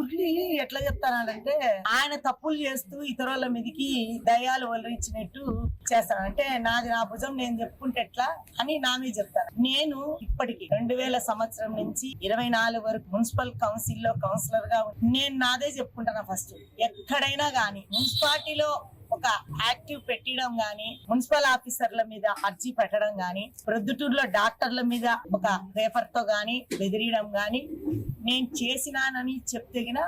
మురళి ఎట్లా చెప్తానంటే ఆయన తప్పులు చేస్తూ ఇతరుల మీదకి దయాలు వలరించినట్టు చేస్తాను అంటే నాది నా భుజం నేను చెప్పుకుంటే ఎట్లా అని నా మీద చెప్తాను నేను ఇప్పటికి రెండు వేల సంవత్సరం నుంచి ఇరవై నాలుగు వరకు మున్సిపల్ కౌన్సిల్లో కౌన్సిలర్గా నేను నాదే చెప్పుకుంటాను ఫస్ట్. ఎక్కడైనా గానీ మున్సిపాలిటీలో ఒక యాక్టివ్ పెట్టడం గాని మున్సిపల్ ఆఫీసర్ల మీద అర్జీ పెట్టడం గాని ప్రొద్దుటూరులో డాక్టర్ల మీద ఒక పేపర్తో గాని బెదిరియడం గాని నేను చేసినానని చెప్తగిన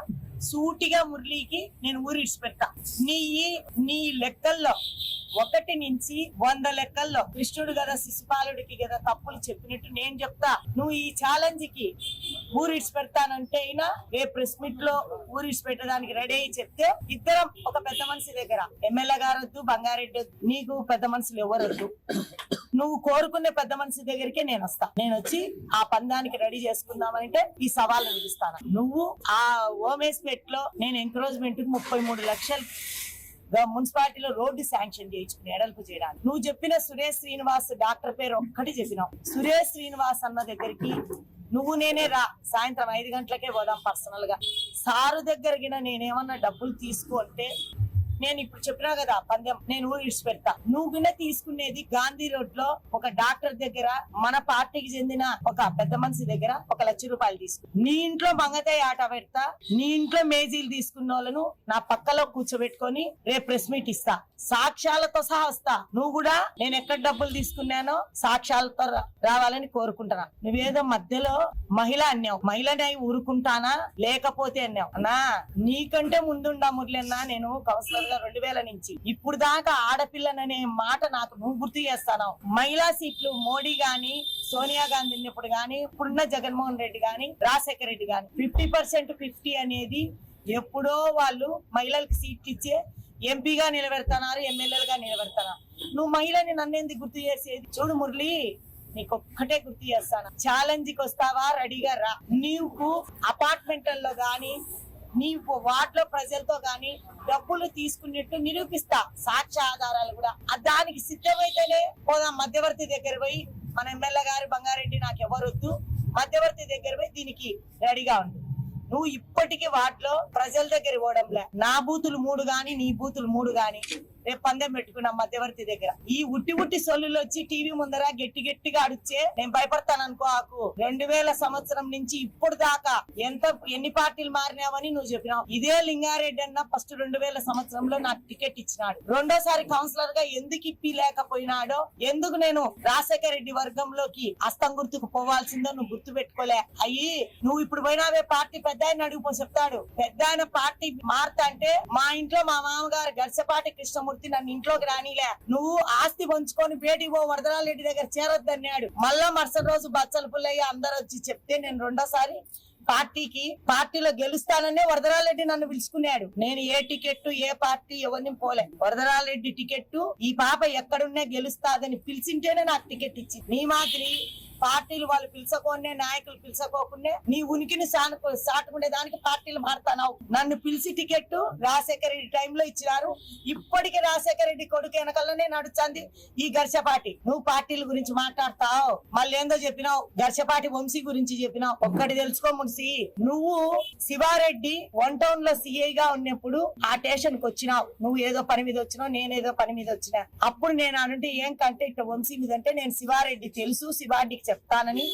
సూటిగా మురళికి నేను ఊరి ఇడిచిపెడతా. నీ నీ లెక్కల్లో ఒకటి నుంచి వంద లెక్కల్లో కృష్ణుడు కదా శిశుపాలుడికి కదా తప్పులు చెప్పినట్టు నేను చెప్తా. నువ్వు ఈ ఛాలెంజ్కి ఊరిడిచి పెడతానంటే అయినా రేపు ప్రెస్ మీట్లో ఊరి పెట్టడానికి రెడీ అయ్యి చెప్తే ఇద్దరం ఒక పెద్ద మనిషి దగ్గర. ఎమ్మెల్యే గారు వద్దు బంగారెడ్డి వద్దు నీకు పెద్ద మనుషులు ఎవరు నువ్వు కోరుకునే పెద్ద మనిషి దగ్గరికే నేను వస్తా. నేను వచ్చి ఆ పందానికి రెడీ చేసుకుందామంటే ఈ సవాళ్ళు విధిస్తాను. నువ్వు ఆ ఓమేస్పేట్లో నేను ఎంకరేజ్మెంట్కి ముప్పై మూడు లక్షలు మున్సిపాలిటీలో రోడ్డు శాంక్షన్ చేయించుకుని ఎడల్పు చేయడానికి. నువ్వు చెప్పిన సురేష్ శ్రీనివాస్ డాక్టర్ పేరు ఒక్కటి చెప్పినావు. సురేష్ శ్రీనివాస్ అన్న దగ్గరికి నువ్వు నేనే రా. సాయంత్రం ఐదు గంటలకే పోదాం పర్సనల్గా సారు దగ్గర నేనేమన్నా డబ్బులు తీసుకో అంటే నేను ఇప్పుడు చెప్పినా కదా పందెం నేను ఊరు పెడతా నువ్వు విన తీసుకునేది గాంధీ రోడ్లో ఒక డాక్టర్ దగ్గర మన పార్టీకి చెందిన ఒక పెద్ద మనిషి దగ్గర ఒక లక్ష రూపాయలు తీసుకు. నీ ఇంట్లో మంగతాయి ఆట పెడతా నీ ఇంట్లో మేజీలు తీసుకున్న వాళ్ళను నా పక్కలో కూర్చోబెట్టుకొని రేపు ప్రెస్ మీట్ ఇస్తా. సాక్ష్యాలతో సహా వస్తా. నువ్వు కూడా నేను ఎక్కడ డబ్బులు తీసుకున్నానో సాక్ష్యాలతో రావాలని కోరుకుంటున్నా. నువ్వేదో మధ్యలో మహిళ అన్నావు. మహిళని అయి ఊరుకుంటానా? లేకపోతే అన్నావు. అన్నా నీకంటే ముందుండా మురళన్నా నేను కౌన్సిలర్ వేల రెండు వేల నుంచి. ఇప్పుడు దాకా ఆడపిల్లననే మాట నాకు నువ్వు గుర్తు చేస్తాను. మహిళా సీట్లు మోడీ గాని సోనియా గాంధీ ఉన్నప్పుడు గాని ఇప్పుడున్న జగన్మోహన్ రెడ్డి గాని రాజశేఖర రెడ్డి గాని ఫిఫ్టీ పర్సెంట్ ఫిఫ్టీ అనేది ఎప్పుడో వాళ్ళు మహిళలకు సీట్లు ఇచ్చే ఎంపీగా నిలబెడతానారు ఎమ్మెల్యేలుగా నిలబెడతానా నువ్వు మహిళని నన్నెందుకు గుర్తు చేసేది? చూడు మురళి నీకు ఒక్కటే గుర్తు చేస్తాను. ఛాలెంజ్కి వస్తావా? రెడీగా రా. నీకు అపార్ట్మెంట్లలో గాని నీవు వార్డులో ప్రజలతో గాని డబ్బులు తీసుకున్నట్టు నిరూపిస్తా. సాక్ష్య ఆధారాలు కూడా. దానికి సిద్ధమైతేనే పోదాం మధ్యవర్తి దగ్గర పోయి మన ఎమ్మెల్యే గారు బంగారెడ్డి నాకు ఎవరొద్దు మధ్యవర్తి దగ్గర పోయి దీనికి రెడీగా ఉండు. నువ్వు ఇప్పటికీ వాటిలో ప్రజల దగ్గర పోవడంలే. నా బూతులు మూడు గాని నీ బూతులు మూడు గాని రేపు పందెం పెట్టుకున్నాం మధ్యవర్తి దగ్గర. ఈ ఉట్టి ఉట్టి సొల్లులు వచ్చి టీవీ ముందర గట్టి గట్టిగా అడిచే నేను భయపడతాను అనుకో ఆకు. రెండు వేల సంవత్సరం నుంచి ఇప్పుడు దాకా ఎంత ఎన్ని పార్టీలు మారినావని నువ్వు చెప్పినావు. ఇదే లింగారెడ్డి అన్న ఫస్ట్ రెండు వేల సంవత్సరంలో నాకు టికెట్ ఇచ్చినాడు. రెండోసారి కౌన్సిలర్గా ఎందుకు ఇప్పి లేకపోయినాడో ఎందుకు నేను రాజశేఖర రెడ్డి వర్గంలోకి అస్తం గుర్తుకు పోవాల్సిందో నువ్వు గుర్తు పెట్టుకోలే. అయ్యి నువ్వు ఇప్పుడు పోయినావే పార్టీ పెద్ద ఆయన అడుగుపో చెప్తాడు. పెద్ద ఆయన పార్టీ మారుతా అంటే మా ఇంట్లో మా మామగారు గరిసపాటి కృష్ణమూర్తి నన్ను ఇంట్లోకి రానిలే. నువ్వు ఆస్తి పంచుకొని బేటీ ఓ వరదరాల రెడ్డి దగ్గర చేరొద్దన్నాడు మళ్ళా మరుసటి రోజు బచ్చల పుల్లయ్య అందరూ వచ్చి చెప్తే నేను రెండోసారి పార్టీకి పార్టీలో గెలుస్తాననే వరదరారెడ్డి నన్ను పిలుచుకున్నాడు. నేను ఏ టికెట్ ఏ పార్టీ ఎవరిని పోలే. వరదరారెడ్డి టికెట్ ఈ పాప ఎక్కడున్నా గెలుస్తాదని పిలిచింటేనే నాకు టికెట్ ఇచ్చింది. నీ మాదిరి పార్టీలు వాళ్ళు పిలుచుకోనే నాయకులు పిలుచుకోకుండా నీ ఉనికిని సాటుకునే దానికి పార్టీలు మారుతానావు. నన్ను పిలిచి టికెట్ రాజశేఖర రెడ్డి టైంలో ఇచ్చినారు. ఇప్పటికి రాజశేఖర రెడ్డి కొడుకు వెనకల్లోనే నడుస్తుంది ఈ ఘర్షపాటి. నువ్వు పార్టీల గురించి మాట్లాడతావు. మళ్ళీ ఏందో చెప్పినావు? ఘర్షపాటి వంశీ గురించి చెప్పినావు. ఒక్కటి తెలుసుకో మున్సి. నువ్వు శివారెడ్డి వన్ టౌన్లో సిఐ గా ఉన్నప్పుడు ఆ స్టేషన్కి వచ్చినావు. నువ్వు ఏదో పని మీద వచ్చినావు నేనేదో పని మీద వచ్చినా. అప్పుడు నేను అంటే ఏం కంటే ఇట్లా వంశీ మీద అంటే నేను శివారెడ్డి తెలుసు శివారెడ్డికి చెప్తానని.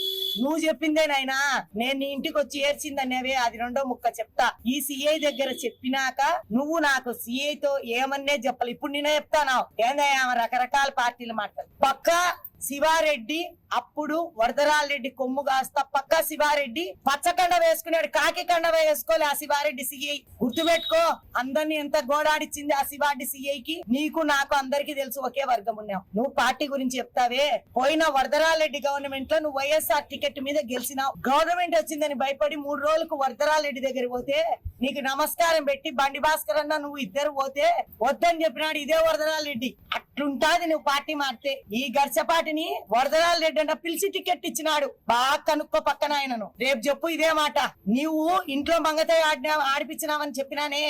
నువ్వు చెప్పిందే నాయనా నేను నీ ఇంటికి వచ్చి ఏడ్చిందనేవే అది రెండో ముక్క చెప్తా. ఈ సిఐ దగ్గర చెప్పినాక నువ్వు నాకు సిఐ తో ఏమన్నే చెప్పాలి? ఇప్పుడు నేనే చెప్తాను ఏందయ్యా రకరకాల పార్టీలు మాట్లాడు పక్కా శివారెడ్డి అప్పుడు వరదరాలరెడ్డి కొమ్ము కాస్త పక్క శివారెడ్డి పచ్చకండ వేసుకున్నాడు కాకి కండ వేసుకోలే ఆ శివారెడ్డి సిఐ గుర్తుపెట్టుకో అందరిని ఎంత గోడాడిచ్చింది ఆ శివారెడ్డి సిఐకి నీకు నాకు అందరికి తెలుసు ఒకే వర్గం ఉన్నావు నువ్వు పార్టీ గురించి చెప్తావే? పోయిన వరదరాలరెడ్డి గవర్నమెంట్లో నువ్వు వైఎస్ఆర్ టికెట్ మీద గెలిచినావు. గవర్నమెంట్ వచ్చిందని భయపడి మూడు రోజులకు వరదరాలరెడ్డి దగ్గర పోతే నీకు నమస్కారం పెట్టి బండి భాస్కర్ అన్న నువ్వు ఇద్దరు పోతే వద్దని చెప్పినాడు ఇదే వరదరాలరెడ్డి అట్లుంటాది నువ్వు పార్టీ మారితే. ఈ గర్చపాటిని వరదరాల రెడ్డి అంట పిలిచి టికెట్ ఇచ్చినాడు. బాగా కనుక్కో పక్కన ఆయనను. రేపు చెప్పు ఇదే మాట. నీవు ఇంట్లో మంగతే ఆడినా ఆడిపించినావని చెప్పినానే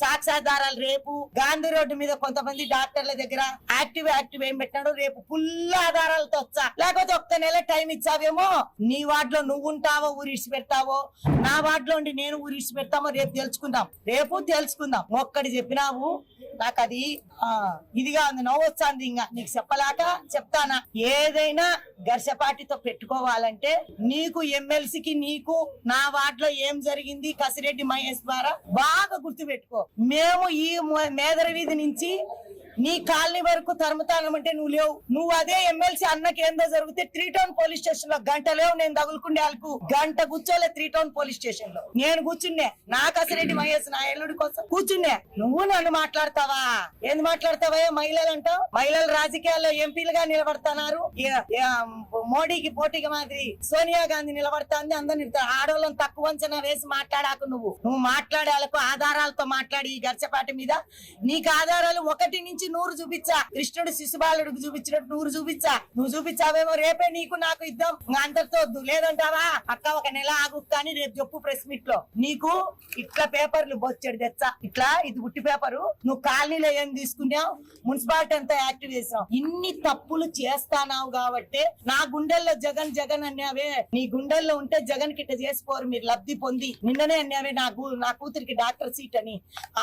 సాక్షాధారాలు రేపు గాంధీ రోడ్డు మీద కొంతమంది డాక్టర్ల దగ్గర యాక్టివ్ యాక్టివ్ ఏం పెట్టినాడు రేపు ఫుల్ ఆధారాలతో వచ్చా. లేకపోతే ఒక్క నెల టైం ఇచ్చావేమో నీ వార్డులో నువ్వు ఉంటావో ఊరిసి పెడతావో నా వార్డులో ఉండి నేను ఊరిసి పెడతామో రేపు రేపు తెలుసుకుందాం. రేపు తెలుసుకుందాం. ఒక్కటి చెప్పినావు నాకు అది ఆ ఇదిగా ఉంది నవ్వొచ్చాంది ఇంకా. నీకు చెప్పలాక చెప్తానా? ఏదైనా ఘర్షపాటితో పెట్టుకోవాలంటే నీకు ఎమ్మెల్సీకి నీకు నా వార్డులో ఏం జరిగింది? కసిరెడ్డి మహేష్ ద్వారా బాగా గుర్తు పెట్టుకో మేము ఈ మేదర వీధి నుంచి నీ కాలనీ వరకు తరుముతానమంటే నువ్వు లేవు. నువ్వు అదే ఎమ్మెల్సీ అన్నకి ఏందో జరిగితే త్రీ టౌన్ పోలీస్ స్టేషన్లో గంట లేవు నేను తగులుకుండే వాళ్ళకు గంట కూర్చోలే త్రీ టౌన్ పోలీస్ స్టేషన్లో నేను కూర్చున్నే. నా కసిరెడ్డి మహేష్ నా ఎల్లుడి కోసం కూర్చున్నే. నువ్వు నన్ను మాట్లాడతావు. ఏంది మాట్లాడతావా మహిళలు అంటావు మహిళలు రాజకీయాల్లో ఎంపీలుగా నిలబడుతున్నారు. మోడీకి పోటీకి మాదిరి సోనియా గాంధీ నిలబడుతుంది. అందరు ఆడవాళ్ళని తక్కువ అంచనా వేసి మాట్లాడాకు నువ్వు. నువ్వు మాట్లాడాలకు ఆధారాలతో మాట్లాడి ఈ గర్చపాటి మీద. నీకు ఆధారాలు ఒకటి నుంచి నూరు చూపించా. కృష్ణుడు శిశుబాలుడికి చూపించినట్టు నూరు చూపించా. నువ్వు చూపించావేమో? రేపే నీకు నాకు ఇద్దాం అందరితో వద్దు లేదంటావా? అక్క ఒక నెల ఆగు కానీ రేపు చెప్పు ప్రెస్ మీట్లో నీకు ఇట్లా పేపర్లు బొచ్చడి తెచ్చా. ఇట్లా ఇది ఉట్టి పేపరు. నువ్వు కాలనీలో ఏం తీసుకున్నావు? మున్సిపాలిటీ అంతా యాక్టివ్ చేసావు ఇన్ని తప్పులు చేస్తానావు కాబట్టి నా గుండెల్లో జగన్ జగన్ అన్నావే. నీ గుండెల్లో ఉంటే జగన్ కిట్ట చేసుకోరు మీరు లబ్ధి పొంది. నిన్ననే అన్నావే నా నా కూతురికి డాక్టర్ సీట్ అని.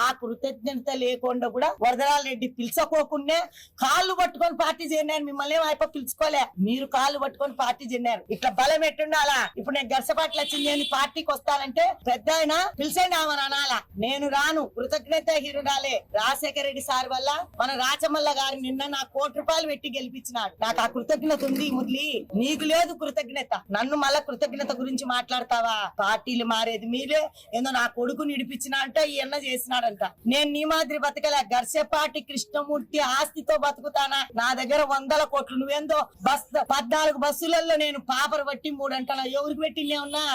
ఆ కృతజ్ఞత లేకుండా కూడా వరదరాల రెడ్డి పిలుచుకోకుండా కాళ్ళు పట్టుకొని పార్టీ చేరినారు. మిమ్మల్ని ఏం అయిపో పిలుచుకోలే? మీరు కాళ్ళు పట్టుకొని పార్టీ చేయనారు ఇట్లా బలం ఎట్టుండాలా? ఇప్పుడు నేను గర్సపాట్లు వచ్చింది అని పార్టీకి వస్తానంటే పెద్ద ఆయన పిలిచండి ఆమె అనాలా నేను రాను. కృతజ్ఞత హీరుడాలే రాజశేఖర రెడ్డి సార్ వల్ల మన రాచమల్ల గారు నిన్న నా కోటి రూపాయలు పెట్టి గెలిపించినాడు. నాకు ఆ కృతజ్ఞత ఉంది మురళి. నీకు లేదు కృతజ్ఞత. నన్ను మళ్ళా కృతజ్ఞత గురించి మాట్లాడతావా? పార్టీలు మారేది మీరే. ఏదో నా కొడుకు నిడిపించిన అంటే ఈయన చేసినాడంట. నేను నీ మాదిరి బతకలే. గర్సెపాటి కృష్ణమూర్తి ఆస్తితో బతుకుతానా? నా దగ్గర వందల కోట్లు. నువ్వేందో బస్ పద్నాలుగు బస్సులలో నేను పాపర్ పట్టి మూడంటలా ఎవరికి పెట్టినే ఉన్నా?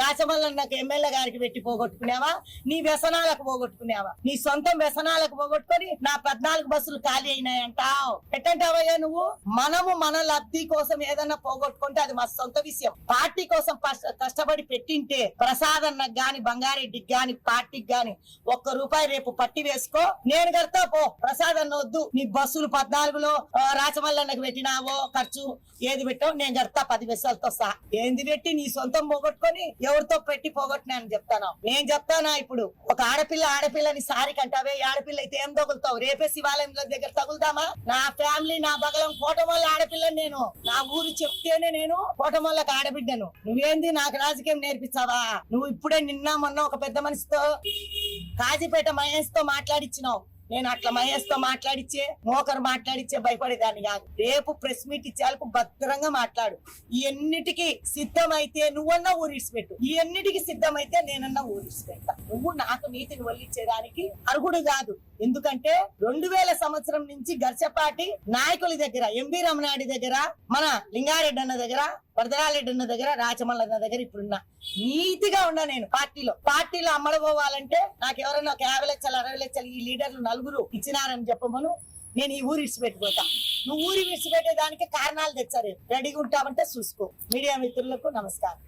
రాచమల్ల నాకు ఎమ్మెల్యే గారికి పెట్టి పోగొట్టుకునేవా? నీ వ్యసనాలకు పోగొట్టుకునేవా? నీ సొంతం వ్యసనాలకు పోగొట్టుకొని నా పద్నాలుగు బస్సులు ఖాళీ అయినాయంటావు. ఎట్టంటావయ్యా నువ్వు? మనము మన లబ్ధి కోసం ఏదన్నా పోగొట్టుకుంటే అది మా సొంత విషయం. పార్టీ కోసం కష్టపడి పెట్టింటే ప్రసాద్ అన్నకు గాని బంగారెడ్డికి గాని పార్టీకి గాని ఒక్క రూపాయి రేపు పట్టి వేసుకో. నేను కడతా పో. ప్రసాద్ అన్న వద్దు. నీ బస్సులు పద్నాలుగులో రాచమల్లన్నకు పెట్టినావో ఖర్చు ఏది పెట్టావు నేను కడతా. పది వెసలతో సహా. ఏంది పెట్టి నీ సొంతం పోగొట్టుకొని ఎవరితో పెట్టి పోగొట్టినానని చెప్తాను. నేను చెప్తానా ఇప్పుడు? ఒక ఆడపిల్ల ఆడపిల్లని సారి కంటావే ఆడపిల్ల అయితే ఏం తగులుతావు? రేపే శివాలయంలో దగ్గర తగులుతామా నా ఫ్యామిలీ నా బగలం కోటమల్ల ఆడపిల్లని నేను. నా ఊరు చెప్తేనే నేను కోటమల్లకి ఆడబిడ్డను. నువ్వేంది నాకు రాజకీయం నేర్పించావా నువ్వు ఇప్పుడే నిన్న మొన్న ఒక పెద్ద మనిషితో కాజీపేట మహేష్తో మాట్లాడిచ్చినావు. నేను అట్లా మహేష్తో మాట్లాడిచ్చే మోకరు మాట్లాడిచ్చే భయపడేదాన్ని కాదు. రేపు ప్రెస్ మీట్ ఇచ్చేందుకు భద్రంగా మాట్లాడు. ఈ ఎన్నిటికి సిద్ధమైతే నువ్వన్నా ఊరిసిపెట్టు ఈ ఎన్నిటికి సిద్ధమైతే నేనన్నా ఊరిసిపెడతా నువ్వు నాకు నీతిని వల్లించేదానికి అర్హుడు కాదు. ఎందుకంటే రెండు వేల సంవత్సరం నుంచి గర్చపాటి నాయకుల దగ్గర ఎంబీ రమణాడి దగ్గర మన లింగారెడ్డి అన్న దగ్గర వరదరారెడ్డి అన్న దగ్గర రాచమల్ల అన్న దగ్గర ఇప్పుడున్నా. నీతిగా ఉన్నా నేను పార్టీలో. పార్టీలో అమ్మడపోవాలంటే నాకు ఎవరైనా ఒక యాభై లక్షలు అరవై లక్షలు ఈ లీడర్లు నలుగురు ఇచ్చినారని చెప్పమను. నేను ఈ ఊరు ఇడిచిపెట్టిపోతా నువ్వు ఊరి విడిచిపెట్టేదానికి కారణాలు తెచ్చారు. రెడీగా ఉంటావంటే చూసుకో. మీడియా మిత్రులకు నమస్కారం.